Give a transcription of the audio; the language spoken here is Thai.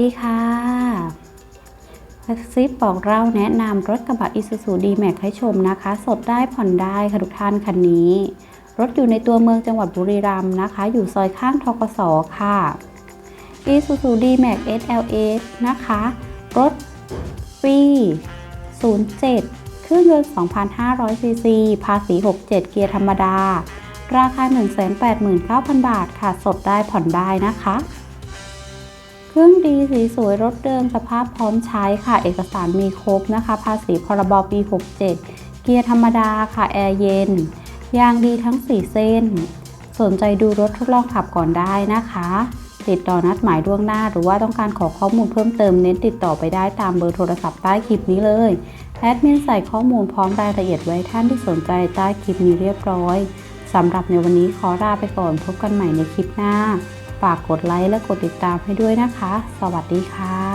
ดีค่ะซิบบอกเราแนะนำรถกระบะอิซูซูดีแม็กให้ชมนะคะ สดได้ผ่อนได้ค่ะทุกท่านคันนี้ รถอยู่ในตัวเมืองจังหวัดบุรีรัมย์นะคะ อยู่ซอยข้างทกสค่ะอ Isuzu D-Max SLS นะคะ รถปี07 เครื่องยนต์ 2,500 ซีซี ภาษี 67 เกียร์ธรรมดา ราคา 189,000 บาทค่ะ สดได้ผ่อนได้นะคะ ครื่องดีสีสวยรถเดิมสภาพพร้อมใช้ค่ะ เอกสารมีครบนะคะ ภาษีพรบปี 67 เกียร์ธรรมดาค่ะ แอร์เย็น ยางดีทั้ง 4 เส้น สนใจดูรถทดลองขับก่อนได้นะคะ ติดต่อนัดหมายล่วงหน้า หรือว่าต้องการขอข้อมูลเพิ่มเติมเน้นติดต่อไปได้ตามเบอร์โทรศัพท์ใต้คลิปนี้เลยแอดมินใส่ข้อมูลพร้อมรายละเอียดไว้ท่านที่สนใจใต้คลิปนี้เรียบร้อยสำหรับในวันนี้ขอลาไปก่อนพบกันใหม่ในคลิปหน้า ฝากกดไลค์และกดติดตามให้ด้วยนะคะ สวัสดีค่ะ